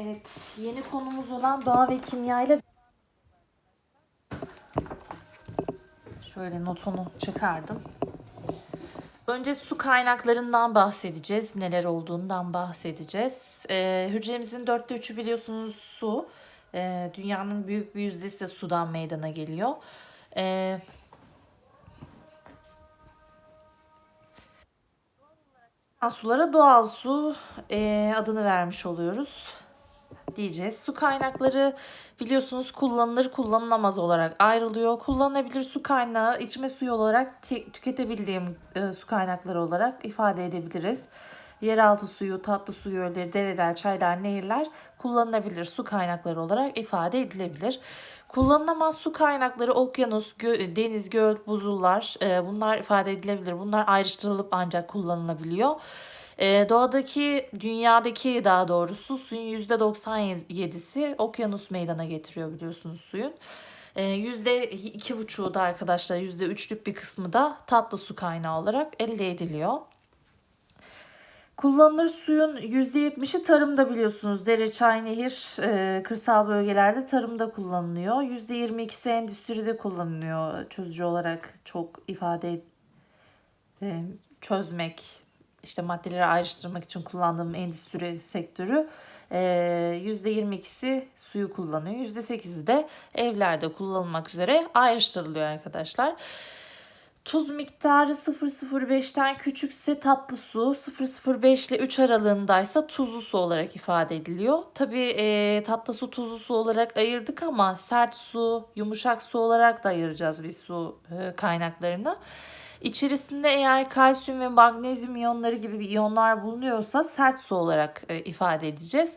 Evet, yeni konumuz olan doğa ve kimya ile şöyle notunu çıkardım. Önce su kaynaklarından bahsedeceğiz. Neler olduğundan bahsedeceğiz. Ee, hücremizin dörtte üçü biliyorsunuz su. Ee, dünyanın büyük bir yüzdesi de sudan meydana geliyor. Ee, sulara doğal su e, adını vermiş oluyoruz diyeceğiz. Su kaynakları biliyorsunuz kullanılır kullanılamaz olarak ayrılıyor. Kullanılabilir su kaynağı içme suyu olarak te- tüketebildiğim e, su kaynakları olarak ifade edebiliriz. Yeraltı suyu, tatlı su gölleri, dereler, çaylar, nehirler kullanılabilir su kaynakları olarak ifade edilebilir. Kullanılamaz su kaynakları okyanus, gö- deniz, göl, buzullar e, bunlar ifade edilebilir. Bunlar ayrıştırılıp ancak kullanılabiliyor. Ee, doğadaki, dünyadaki daha doğrusu suyun %97'si okyanus meydana getiriyor biliyorsunuz suyun. Ee, %2,5'u da arkadaşlar %3'lük bir kısmı da tatlı su kaynağı olarak elde ediliyor. Kullanılır suyun %70'i tarımda biliyorsunuz. Dere, çay, nehir, e, kırsal bölgelerde tarımda kullanılıyor. %22'si endüstride kullanılıyor. Çözücü olarak çok ifade e, çözmek, işte maddeleri ayrıştırmak için kullandığım endüstri sektörü e, %22'si suyu kullanıyor. %8'i de evlerde kullanılmak üzere ayrıştırılıyor arkadaşlar. Tuz miktarı 0,05'ten küçükse tatlı su, 0,05 ile 3 aralığındaysa tuzlu su olarak ifade ediliyor. Tabii e, tatlı su tuzlu su olarak ayırdık ama sert su, yumuşak su olarak da ayıracağız biz su e, kaynaklarını. İçerisinde eğer kalsiyum ve magnezyum iyonları gibi bir iyonlar bulunuyorsa sert su olarak e, ifade edeceğiz.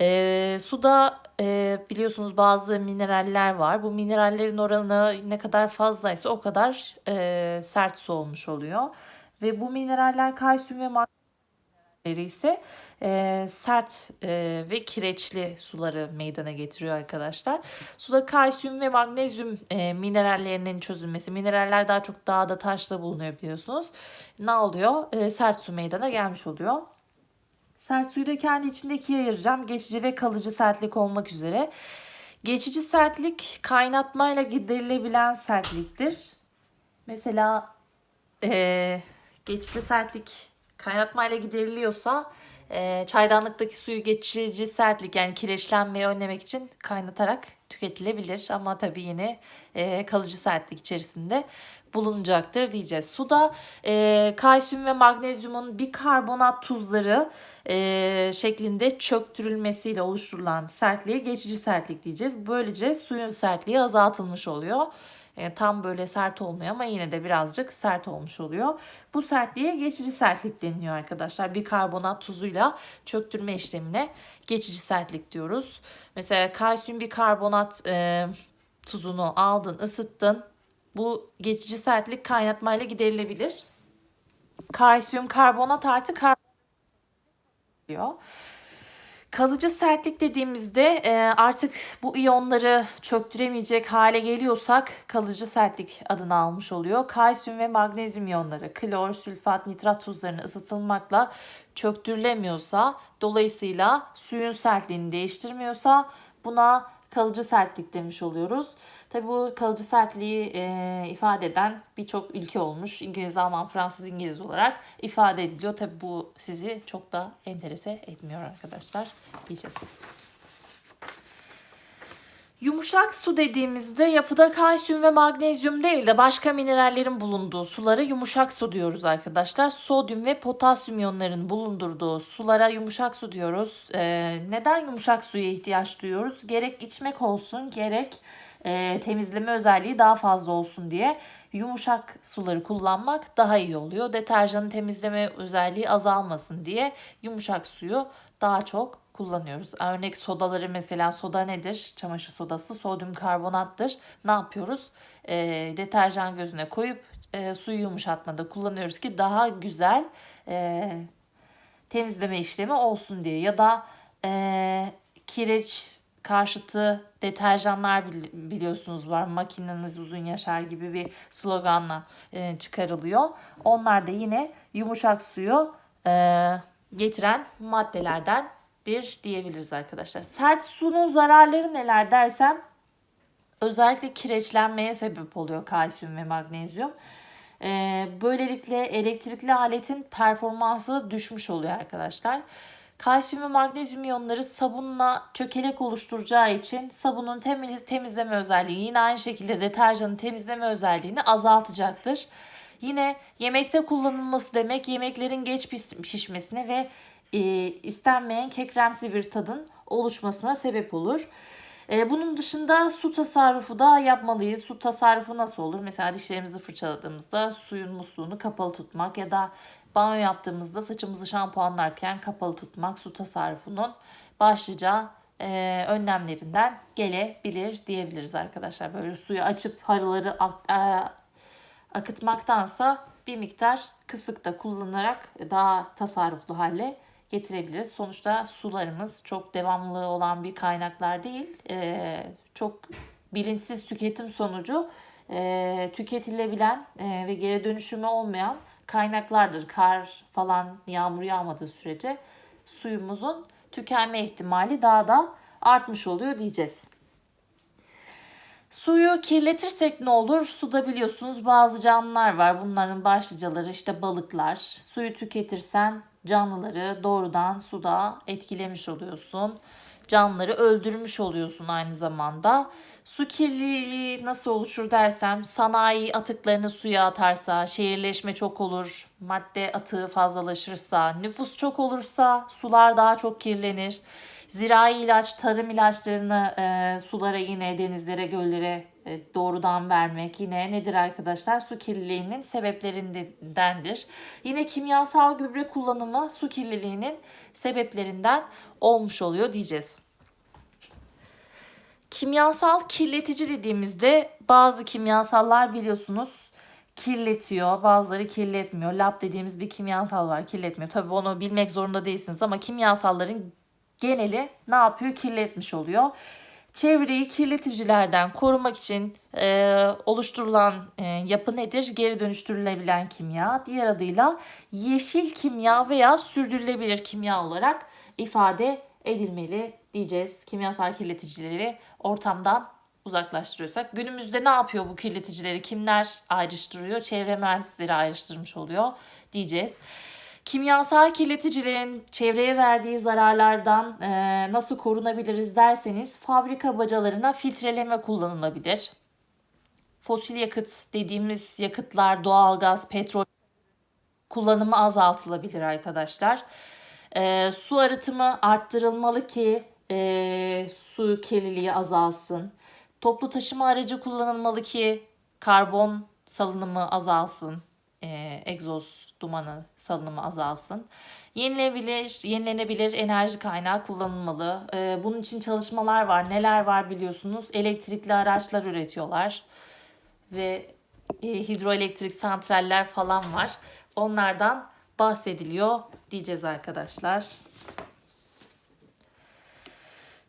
E, suda e, biliyorsunuz bazı mineraller var. Bu minerallerin oranı ne kadar fazlaysa o kadar e, sert su olmuş oluyor. Ve bu mineraller kalsiyum ve magnezyum ise e, sert e, ve kireçli suları meydana getiriyor arkadaşlar. Suda kalsiyum ve magnezyum e, minerallerinin çözülmesi. Mineraller daha çok dağda taşta bulunuyor biliyorsunuz. Ne oluyor? E, sert su meydana gelmiş oluyor. Sert suyu da kendi içinde ikiye ayıracağım. Geçici ve kalıcı sertlik olmak üzere. Geçici sertlik kaynatmayla giderilebilen sertliktir. Mesela e, geçici sertlik kaynatmayla gideriliyorsa e, çaydanlıktaki suyu geçici sertlik yani kireçlenmeyi önlemek için kaynatarak tüketilebilir. Ama tabii yine e, kalıcı sertlik içerisinde bulunacaktır diyeceğiz. Suda e, kalsiyum ve magnezyumun bikarbonat tuzları e, şeklinde çöktürülmesiyle oluşturulan sertliğe geçici sertlik diyeceğiz. Böylece suyun sertliği azaltılmış oluyor. E, tam böyle sert olmuyor ama yine de birazcık sert olmuş oluyor. Bu sertliğe geçici sertlik deniliyor arkadaşlar. Bikarbonat tuzuyla çöktürme işlemine geçici sertlik diyoruz. Mesela kalsiyum bikarbonat e, tuzunu aldın, ısıttın. Bu geçici sertlik kaynatmayla giderilebilir. Kalsiyum karbonat artı karbonat diyor. Kalıcı sertlik dediğimizde e, artık bu iyonları çöktüremeyecek hale geliyorsak kalıcı sertlik adını almış oluyor. Kalsiyum ve magnezyum iyonları, klor, sülfat, nitrat tuzlarını ısıtılmakla çöktürülemiyorsa, dolayısıyla suyun sertliğini değiştirmiyorsa buna kalıcı sertlik demiş oluyoruz. Tabi bu kalıcı sertliği e, ifade eden birçok ülke olmuş. İngiliz, Alman, Fransız, İngiliz olarak ifade ediliyor. Tabi bu sizi çok da enterese etmiyor arkadaşlar diyeceğiz. Yumuşak su dediğimizde yapıda kalsiyum ve magnezyum değil de başka minerallerin bulunduğu sulara yumuşak su diyoruz arkadaşlar. Sodyum ve potasyum iyonların bulundurduğu sulara yumuşak su diyoruz. Ee, neden yumuşak suya ihtiyaç duyuyoruz? Gerek içmek olsun gerek e, temizleme özelliği daha fazla olsun diye yumuşak suları kullanmak daha iyi oluyor. Deterjanın temizleme özelliği azalmasın diye yumuşak suyu daha çok kullanıyoruz. Örnek sodaları mesela soda nedir? Çamaşır sodası sodyum karbonattır. Ne yapıyoruz? E, deterjan gözüne koyup e, suyu yumuşatmada kullanıyoruz ki daha güzel e, temizleme işlemi olsun diye. Ya da e, kireç karşıtı deterjanlar biliyorsunuz var. Makineniz uzun yaşar gibi bir sloganla e, çıkarılıyor. Onlar da yine yumuşak suyu e, getiren maddelerden diyebiliriz arkadaşlar. Sert sunun zararları neler dersem özellikle kireçlenmeye sebep oluyor kalsiyum ve magnezyum. Ee, böylelikle elektrikli aletin performansı düşmüş oluyor arkadaşlar. Kalsiyum ve magnezyum iyonları sabunla çökelek oluşturacağı için sabunun temiz, temizleme özelliği yine aynı şekilde deterjanın temizleme özelliğini azaltacaktır. Yine yemekte kullanılması demek yemeklerin geç pişmesine ve e, istenmeyen kekremsi bir tadın oluşmasına sebep olur. E, bunun dışında su tasarrufu da yapmalıyız. Su tasarrufu nasıl olur? Mesela dişlerimizi fırçaladığımızda suyun musluğunu kapalı tutmak ya da banyo yaptığımızda saçımızı şampuanlarken kapalı tutmak su tasarrufunun başlıca e, önlemlerinden gelebilir diyebiliriz arkadaşlar. Böyle suyu açıp harıları e, akıtmaktansa bir miktar kısıkta kullanarak daha tasarruflu hale getirebiliriz. Sonuçta sularımız çok devamlı olan bir kaynaklar değil. Ee, çok bilinçsiz tüketim sonucu e, tüketilebilen e, ve geri dönüşümü olmayan kaynaklardır. Kar falan yağmur yağmadığı sürece suyumuzun tükenme ihtimali daha da artmış oluyor diyeceğiz. Suyu kirletirsek ne olur? Suda biliyorsunuz bazı canlılar var. Bunların başlıcaları işte balıklar. Suyu tüketirsen canlıları doğrudan suda etkilemiş oluyorsun. Canlıları öldürmüş oluyorsun aynı zamanda. Su kirliliği nasıl oluşur dersem sanayi atıklarını suya atarsa, şehirleşme çok olur, madde atığı fazlalaşırsa, nüfus çok olursa sular daha çok kirlenir. Zirai ilaç, tarım ilaçlarını e, sulara yine denizlere, göllere e, doğrudan vermek yine nedir arkadaşlar? Su kirliliğinin sebeplerindendir. Yine kimyasal gübre kullanımı su kirliliğinin sebeplerinden olmuş oluyor diyeceğiz. Kimyasal kirletici dediğimizde bazı kimyasallar biliyorsunuz kirletiyor, bazıları kirletmiyor. Lab dediğimiz bir kimyasal var, kirletmiyor. Tabii onu bilmek zorunda değilsiniz ama kimyasalların geneli ne yapıyor? Kirletmiş oluyor. Çevreyi kirleticilerden korumak için e, oluşturulan e, yapı nedir? Geri dönüştürülebilen kimya. Diğer adıyla yeşil kimya veya sürdürülebilir kimya olarak ifade edilmeli diyeceğiz. Kimyasal kirleticileri ortamdan uzaklaştırıyorsak. Günümüzde ne yapıyor bu kirleticileri? Kimler ayrıştırıyor? Çevre mühendisleri ayrıştırmış oluyor diyeceğiz. Kimyasal kirleticilerin çevreye verdiği zararlardan e, nasıl korunabiliriz derseniz fabrika bacalarına filtreleme kullanılabilir. Fosil yakıt dediğimiz yakıtlar, doğalgaz, petrol kullanımı azaltılabilir arkadaşlar. E, su arıtımı arttırılmalı ki e, su kirliliği azalsın. Toplu taşıma aracı kullanılmalı ki karbon salınımı azalsın e, egzoz dumanı salınımı azalsın. Yenilebilir, yenilenebilir enerji kaynağı kullanılmalı. E, bunun için çalışmalar var. Neler var biliyorsunuz? Elektrikli araçlar üretiyorlar ve e, hidroelektrik santraller falan var. Onlardan bahsediliyor diyeceğiz arkadaşlar.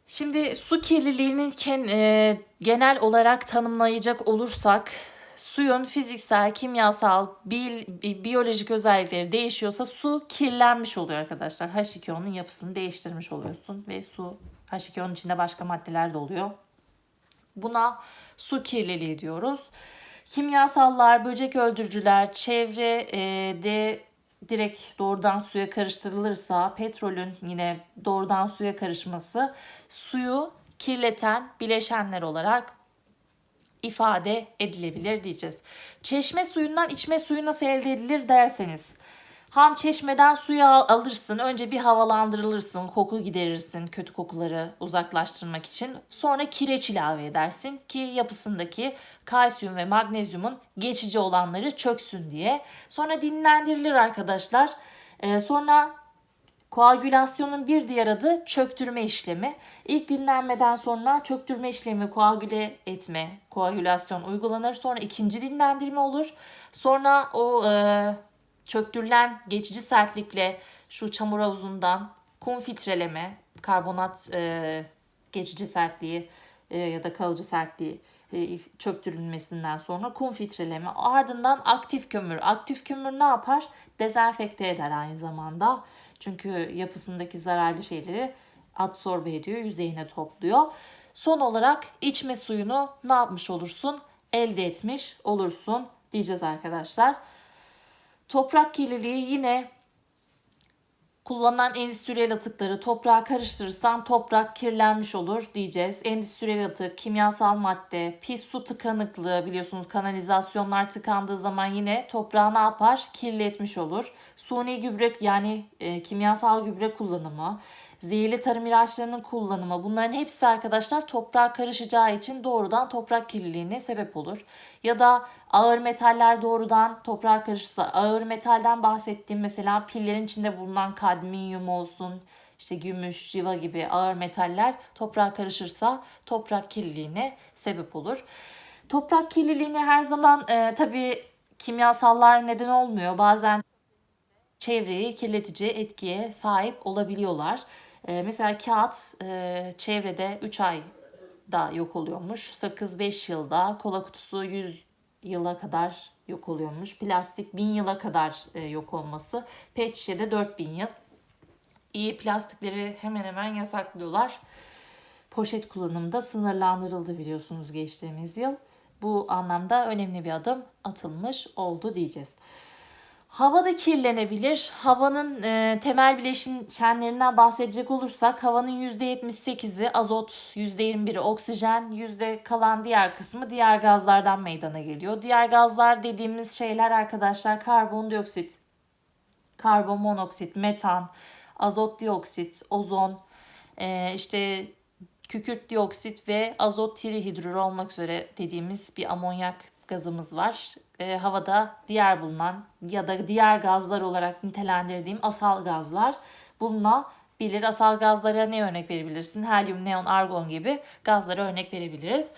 Şimdi su kirliliğinin ken, e, genel olarak tanımlayacak olursak suyun fiziksel, kimyasal, biyolojik özellikleri değişiyorsa su kirlenmiş oluyor arkadaşlar. H2O'nun yapısını değiştirmiş oluyorsun ve su H2O'nun içinde başka maddeler de oluyor. Buna su kirliliği diyoruz. Kimyasallar, böcek öldürücüler, çevrede direkt doğrudan suya karıştırılırsa petrolün yine doğrudan suya karışması suyu kirleten bileşenler olarak ifade edilebilir diyeceğiz. Çeşme suyundan içme suyu nasıl elde edilir derseniz. Ham çeşmeden suyu al- alırsın. Önce bir havalandırılırsın. Koku giderirsin kötü kokuları uzaklaştırmak için. Sonra kireç ilave edersin ki yapısındaki kalsiyum ve magnezyumun geçici olanları çöksün diye. Sonra dinlendirilir arkadaşlar. Ee, sonra Koagülasyonun bir diğer adı çöktürme işlemi. İlk dinlenmeden sonra çöktürme işlemi koagüle etme, koagülasyon uygulanır. Sonra ikinci dinlendirme olur. Sonra o e, çöktürülen geçici sertlikle şu çamur havuzundan kum filtreleme, karbonat e, geçici sertliği e, ya da kalıcı sertliği e, çöktürülmesinden sonra kum filtreleme. Ardından aktif kömür. Aktif kömür ne yapar? Dezenfekte eder aynı zamanda. Çünkü yapısındaki zararlı şeyleri absorbe ediyor, yüzeyine topluyor. Son olarak içme suyunu ne yapmış olursun? Elde etmiş olursun diyeceğiz arkadaşlar. Toprak kirliliği yine kullanılan endüstriyel atıkları toprağa karıştırırsan toprak kirlenmiş olur diyeceğiz. Endüstriyel atık, kimyasal madde, pis su tıkanıklığı biliyorsunuz kanalizasyonlar tıkandığı zaman yine toprağı ne yapar? Kirletmiş olur. Suni gübre yani e, kimyasal gübre kullanımı, zehirli tarım ilaçlarının kullanımı bunların hepsi arkadaşlar toprağa karışacağı için doğrudan toprak kirliliğine sebep olur. Ya da ağır metaller doğrudan toprağa karışsa ağır metalden bahsettiğim mesela pillerin içinde bulunan kadmiyum olsun işte gümüş, civa gibi ağır metaller toprağa karışırsa toprak kirliliğine sebep olur. Toprak kirliliğine her zaman e, tabii kimyasallar neden olmuyor. Bazen çevreyi kirletici etkiye sahip olabiliyorlar. Ee, mesela kağıt e, çevrede 3 ayda yok oluyormuş. Sakız 5 yılda, kola kutusu 100 yıla kadar yok oluyormuş. Plastik 1000 yıla kadar e, yok olması. Pet şişede 4000 yıl. İyi plastikleri hemen hemen yasaklıyorlar. Poşet kullanımı da sınırlandırıldı biliyorsunuz geçtiğimiz yıl. Bu anlamda önemli bir adım atılmış oldu diyeceğiz. Hava da kirlenebilir. Havanın e, temel bileşenlerinden bahsedecek olursak havanın %78'i azot, %21'i oksijen, yüzde kalan diğer kısmı diğer gazlardan meydana geliyor. Diğer gazlar dediğimiz şeyler arkadaşlar karbondioksit, karbon monoksit, metan, azot dioksit, ozon, e, işte kükürt dioksit ve azot trihidrür olmak üzere dediğimiz bir amonyak gazımız var. E, havada diğer bulunan ya da diğer gazlar olarak nitelendirdiğim asal gazlar bulunabilir. Asal gazlara ne örnek verebilirsin? Helyum, neon, argon gibi gazlara örnek verebiliriz.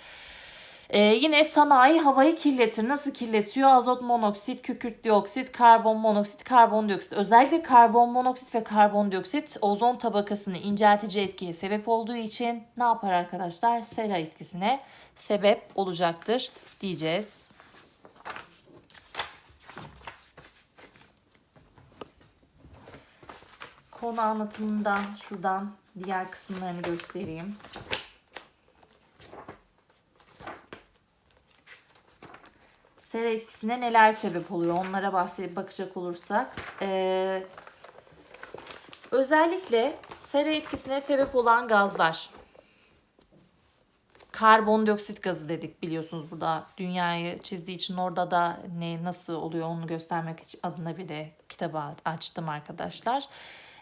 Ee, yine sanayi havayı kirletir. Nasıl kirletiyor? Azot monoksit, kükürt dioksit, karbon monoksit, karbondioksit. Özellikle karbon monoksit ve karbondioksit ozon tabakasını inceltici etkiye sebep olduğu için ne yapar arkadaşlar? Sera etkisine sebep olacaktır diyeceğiz. Konu anlatımından şuradan diğer kısımlarını göstereyim. Sera etkisine neler sebep oluyor onlara bahsedip bakacak olursak. Ee, özellikle sera etkisine sebep olan gazlar. Karbondioksit gazı dedik biliyorsunuz burada dünyayı çizdiği için orada da ne nasıl oluyor onu göstermek adına bir de kitabı açtım arkadaşlar.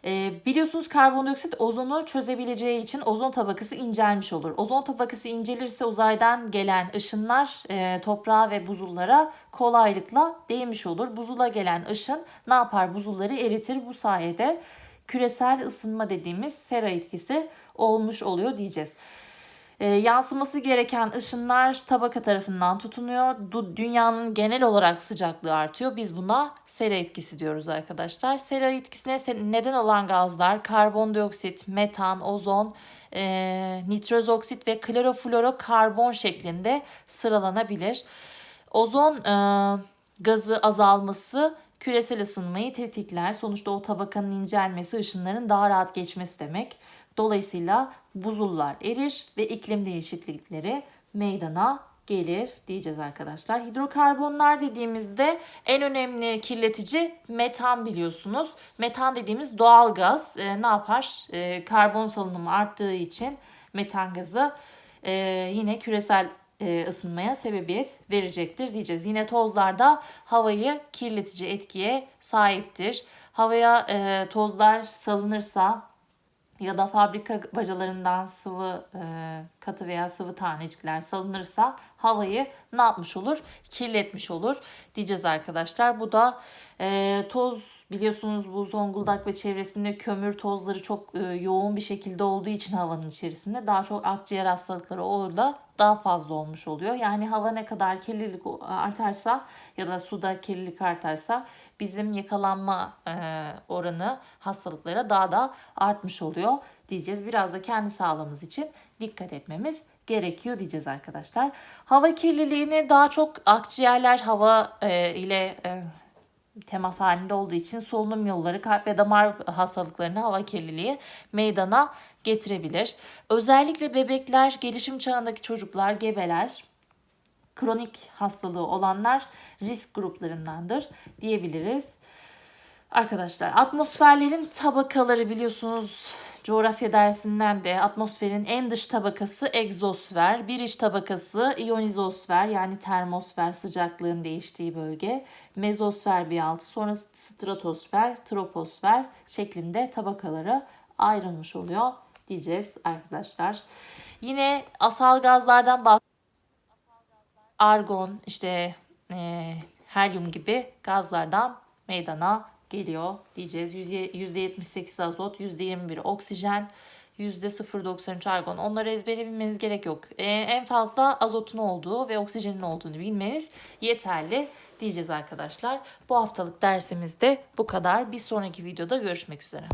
E, biliyorsunuz karbondioksit ozonu çözebileceği için ozon tabakası incelmiş olur. Ozon tabakası incelirse uzaydan gelen ışınlar e, toprağa ve buzullara kolaylıkla değmiş olur. Buzula gelen ışın ne yapar? Buzulları eritir. Bu sayede küresel ısınma dediğimiz sera etkisi olmuş oluyor diyeceğiz. E, yansıması gereken ışınlar tabaka tarafından tutunuyor. Dünyanın genel olarak sıcaklığı artıyor. Biz buna sera etkisi diyoruz arkadaşlar. Sera etkisine neden olan gazlar karbondioksit, metan, ozon, e, nitroz oksit ve kloroflorokarbon şeklinde sıralanabilir. Ozon e, gazı azalması küresel ısınmayı tetikler. Sonuçta o tabakanın incelmesi ışınların daha rahat geçmesi demek. Dolayısıyla buzullar erir ve iklim değişiklikleri meydana gelir diyeceğiz arkadaşlar. Hidrokarbonlar dediğimizde en önemli kirletici metan biliyorsunuz. Metan dediğimiz doğal gaz e, ne yapar? E, karbon salınımı arttığı için metan gazı e, yine küresel e, ısınmaya sebebiyet verecektir diyeceğiz. Yine tozlar da havayı kirletici etkiye sahiptir. Havaya e, tozlar salınırsa ya da fabrika bacalarından sıvı e, katı veya sıvı tanecikler salınırsa havayı ne yapmış olur? Kirletmiş olur diyeceğiz arkadaşlar. Bu da e, toz biliyorsunuz bu Zonguldak ve çevresinde kömür tozları çok e, yoğun bir şekilde olduğu için havanın içerisinde daha çok akciğer hastalıkları orada daha fazla olmuş oluyor. Yani hava ne kadar kirlilik artarsa ya da suda kirlilik artarsa bizim yakalanma e, oranı hastalıklara daha da artmış oluyor diyeceğiz. Biraz da kendi sağlığımız için dikkat etmemiz gerekiyor diyeceğiz arkadaşlar. Hava kirliliğini daha çok akciğerler hava e, ile temas halinde olduğu için solunum yolları, kalp ve damar hastalıklarını hava kirliliği meydana getirebilir. Özellikle bebekler, gelişim çağındaki çocuklar, gebeler, kronik hastalığı olanlar risk gruplarındandır diyebiliriz. Arkadaşlar atmosferlerin tabakaları biliyorsunuz coğrafya dersinden de atmosferin en dış tabakası egzosfer, bir iç tabakası iyonizosfer yani termosfer sıcaklığın değiştiği bölge, mezosfer bir altı sonra stratosfer, troposfer şeklinde tabakalara ayrılmış oluyor diyeceğiz arkadaşlar. Yine asal gazlardan bahsediyoruz argon, işte e, helyum gibi gazlardan meydana geliyor diyeceğiz. Yüzde- %78 azot, %21 oksijen, %0.93 argon. Onları ezbere bilmeniz gerek yok. E, en fazla azotun olduğu ve oksijenin olduğunu bilmeniz yeterli diyeceğiz arkadaşlar. Bu haftalık dersimizde bu kadar. Bir sonraki videoda görüşmek üzere.